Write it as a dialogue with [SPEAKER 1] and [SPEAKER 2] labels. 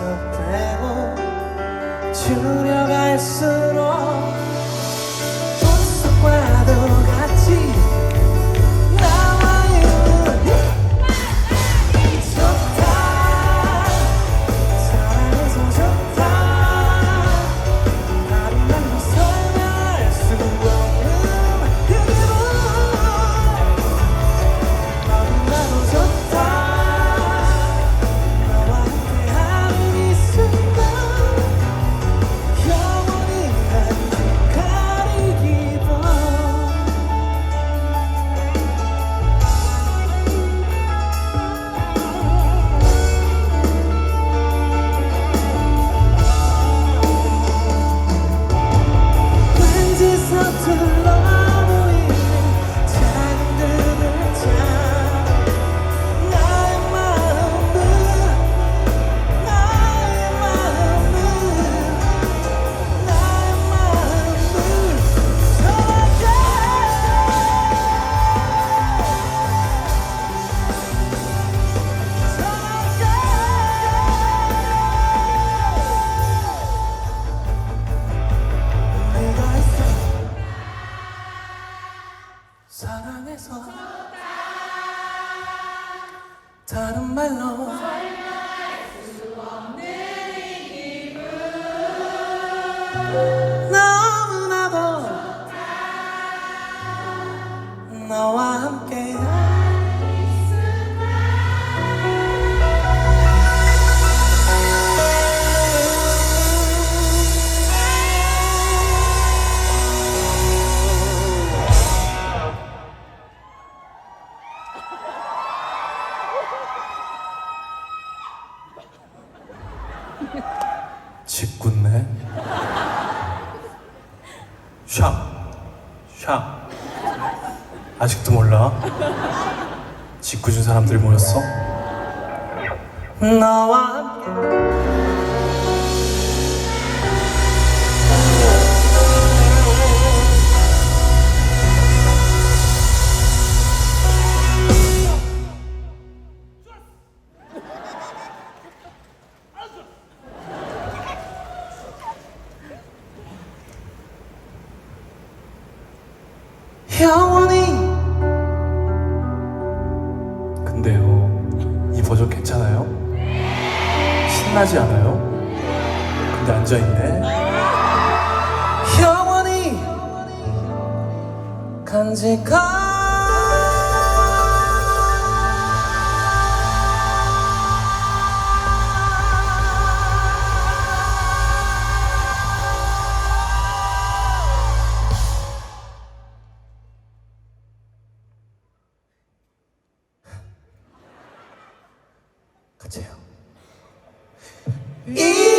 [SPEAKER 1] 속대로 줄여갈수록 사랑해서 다른 말로 너무나도 샵. 아직도 몰라? 짓궂은 사람들이 모였어? 너와 함께 영원히 근데요 이 버전 괜찮아요? 신나지 않아요? 근데 앉아있네 영원히 간직하 같이 해요. 이